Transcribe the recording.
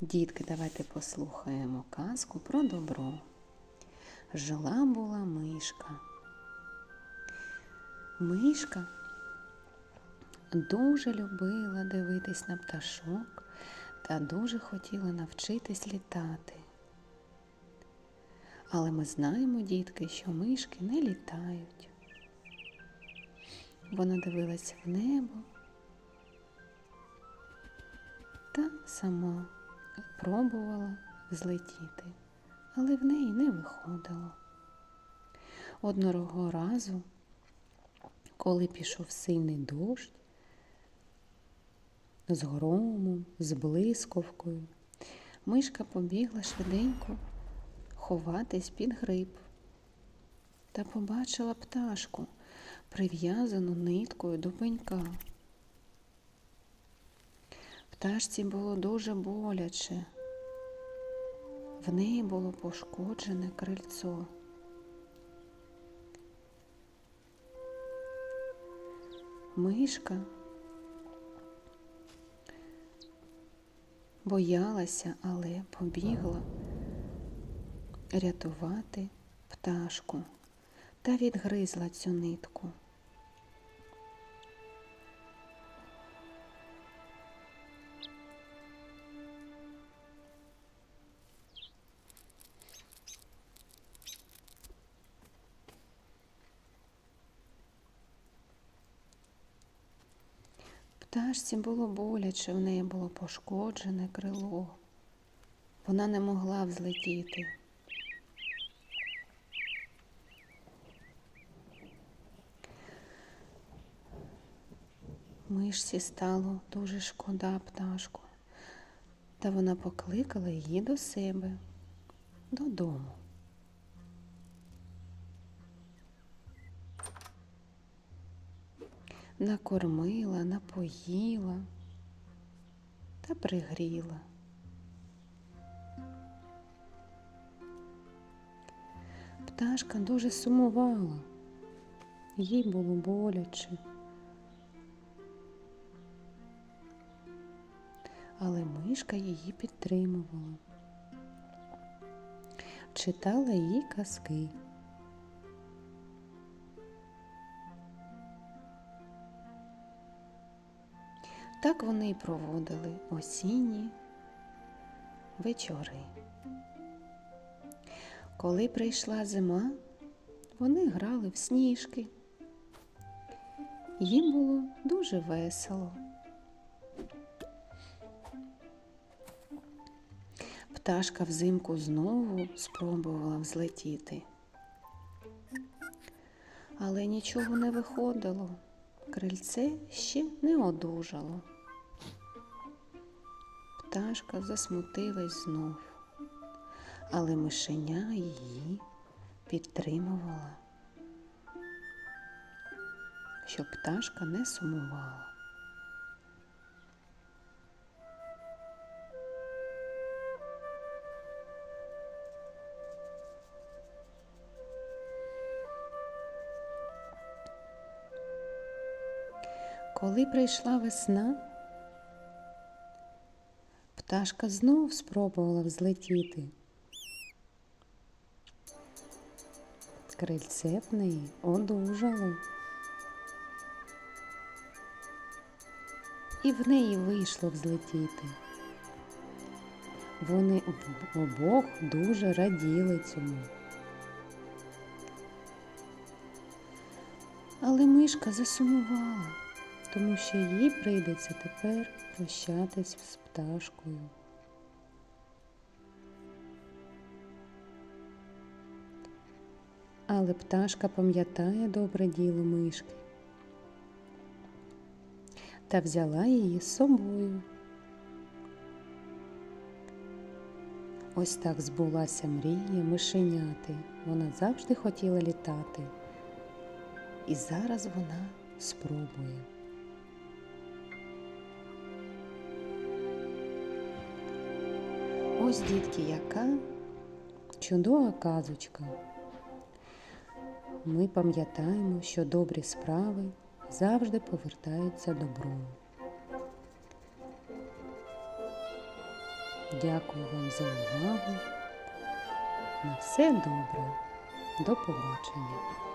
Дітки, давайте послухаємо казку про добро. Жила була мишка. Мишка дуже любила дивитись на пташок та дуже хотіла навчитись літати. Але ми знаємо, дітки, що мишки не літають. Вона дивилась в небо та сама пробувала злетіти, але в неї не виходило. Одного разу, коли пішов сильний дощ, з громом, з блискавкою, мишка побігла швиденько ховатись під гриб та побачила пташку, прив'язану ниткою до пенька. Пташці було дуже боляче. В неї було пошкоджене крильцо. Мишка боялася, але побігла рятувати пташку та відгризла цю нитку. Пташці було боляче, в неї було пошкоджене крило. Вона не могла взлетіти. Мишці стало дуже шкода пташку, та вона покликала її до себе додому. Накормила, напоїла та пригріла. Пташка дуже сумувала, їй було боляче. Але мишка її підтримувала, читала їй казки. Так вони й проводили осінні вечори. Коли прийшла зима, вони грали в сніжки. Їм було дуже весело. Пташка взимку знову спробувала взлетіти, але нічого не виходило крильце ще не одужало. Пташка засмутилась знов, але мишеня її підтримувала, щоб пташка не сумувала. Коли прийшла весна, пташка знов спробувала взлетіти. Крильце в неї одужало. І в неї вийшло взлетіти. Вони обох дуже раділи цьому. Але мишка засумувала тому що їй прийдеться тепер прощатись з пташкою. Але пташка пам'ятає добре діло мишки та взяла її з собою. Ось так збулася мрія мишеняти. Вона завжди хотіла літати. І зараз вона спробує. Ось, дітки, яка чудова казочка. Ми пам'ятаємо, що добрі справи завжди повертаються добром. Дякую вам за увагу. На все добре. До побачення.